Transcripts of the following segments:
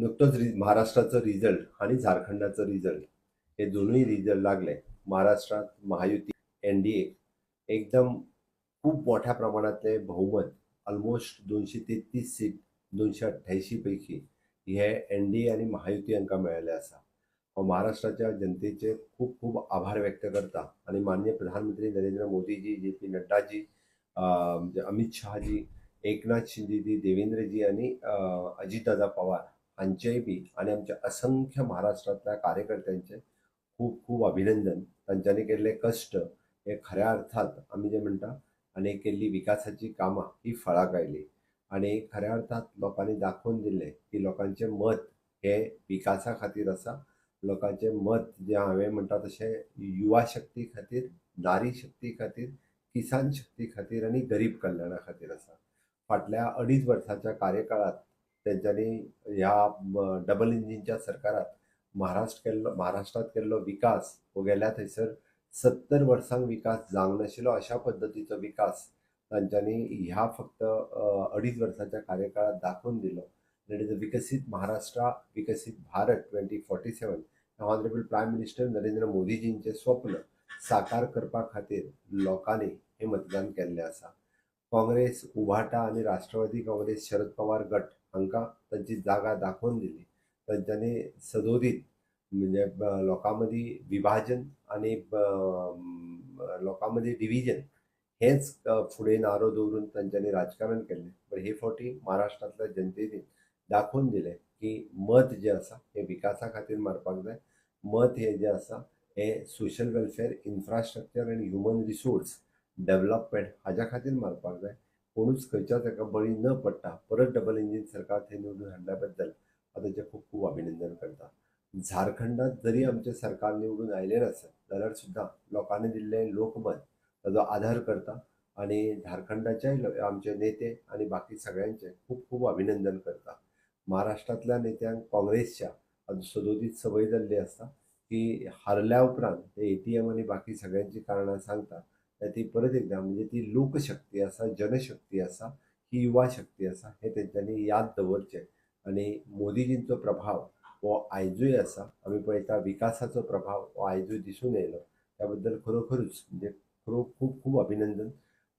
नुकतंच रि महाराष्ट्राचं रिझल्ट आणि झारखंडाचं रिझल्ट हे दोन्ही रिझल्ट लागले. महाराष्ट्रात महायुती एन डी ए एकदम खूप मोठ्या प्रमाणातले बहुमत ऑलमोस्ट दोनशे तेहतीस सीट दोनशे अठ्ठ्याऐंशीपैकी हे एन डी ए आणि महायुती यांना मिळाले आसा महाराष्ट्राच्या जनतेचे खूप खूप आभार व्यक्त करता आणि माननीय प्रधानमंत्री नरेंद्र मोदीजी जे पी नड्डाजी म्हणजे अमित शहाजी एकनाथ शिंदेजी देवेंद्रजी आणि अजितदादा पवार हांचेय बी आणि आमच्या असंख्य महाराष्ट्रातल्या कार्यकर्त्यांचे खूप खूप अभिनंदन. तांच्यांनी केल्ले कश्ट हे खऱ्या अर्थात आमी जे म्हणटा आनी केल्ली विकासाची कामां ही फळाक आयली आणि खऱ्या अर्थात लोकांनी दाखवून दिले की लोकांचे मत हे विकासा खातीर आसा लोकांचे मत जे हांवें म्हणटा तशें युवा शक्ती खातीर नारी शक्ती खातीर किसान शक्ती खातीर आनी गरीब कल्याणा खातीर आसा फाटल्या अडीच वर्साच्या कार्यकाळांत तेंच्यांनी ह्या डबल इंजिनच्या सरकारात महाराष्ट्र केल्लो महाराष्ट्रात केल्लो विकास हो गेल्या थंयसर सत्तर वर्सांक विकास जावंक नाशिल्लो अशा पद्दतीचो विकास तांच्यांनी ह्या फक्त अडीच वर्साच्या कार्यकाळात दाखवून दिलो. दॅट इज अ विकसीत महाराष्ट्रा विकसीत Bharat twenty forty seven honourable prime minister Narendra मोदीजींचे स्वप्न साकार करपा खातीर लोकांनी हे मतदान केल्लें आसा. काँग्रेस उभाटा आणि राष्ट्रवादी काँग्रेस शरद पवार गट हांकां तांची जागा दाखोवन दिली. तांच्यांनी सदोदीत म्हणजे लोकां मदीं विभाजन आणि लोकां मदीं डिविजन हेच फुडें नारो दवरून तांच्यांनी राजकारण केल्लें पण हे फावटी महाराष्ट्रांतल्या जनतेनी दाखोवन दिलें की मत जें आसा हें विकासा खातीर मारपाक जाय. मत हें जें आसा हें सोशल वेलफेअर इन्फ्रास्ट्रक्चर आनी ह्युमन रिसोर्स डेव्हलपमेंट हाज्या खातीर मारपाक जाय. कोणूच खंयच्याच एका बळी न पडटा परत डबल इंजीन सरकार थंय निवडून हाडल्या बद्दल हांव ताचें खूब खूब अभिनंदन करता. झारखंडात जरी आमचें सरकार निवडून आयलें नासत जाल्यार सुद्दां लोकांनी दिल्लें लोकमत ताजो आधार करता आनी झारखंडाच्याय आमचे नेते आनी बाकी सगळ्यांचे खूब खूब अभिनंदन करता. महाराष्ट्रांतल्या नेत्यांक काँग्रेसच्या सदोदीत संवय जाल्ली आसता की हारल्या उपरांत ते एम आनी बाकी सगळ्यांची कारणां सांगतात ती परत एकदा म्हणजे ती लोकशक्ती आसा जनशक्ती आसा ही युवा शक्ती आसा हे तेंच्यांनी याद दवरचें आनी मोदीजींचो प्रभाव हो आयजूय आसा आमी पळयता विकासाचो प्रभाव हो आयजूय दिसून येयलो. त्या बद्दल खरोखरूच म्हणजे खरो खूब खूब अभिनंदन.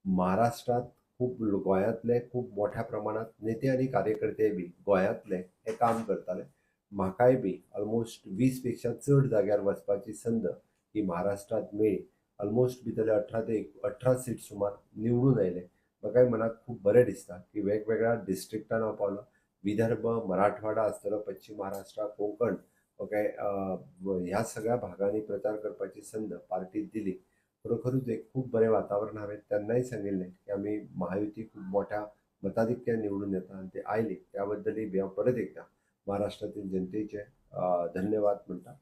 महाराष्ट्रात खूब गोंयांतले खूब मोठ्या प्रमाणात नेते आनी कार्यकर्ते बी गोंयांतले हे काम करताले. म्हाकाय बी ऑलमोस्ट वीसपेक्षा चड जाग्यार वचपाची संद ही महाराष्ट्रात मेळ्ळी ऑलमोस्ट भितरले अठरा ते एक- अठरा सीट सुमार निवडून आयले म्हाका मनाक खूब बरें दिसता की वेगवेगळ्या डिस्ट्रिक्टान हांव पावलो. विदर्भ मराठवाडा आसतलो पश्चिम महाराष्ट्र कोंकण ओके ह्या सगळ्या भागांनी प्रचार करपाची संद पार्टीत दिली. खरोखरूच एक खूप बरें वातावरण हांवें तेन्नाय सांगिल्लें की आमी महायुती खूब मोठ्या मताधिक्यान निवडून येता आनी ते आयली. त्या बद्दलय बी हांव परत एकदा महाराष्ट्रातील जनतेचे धन्यवाद म्हणटा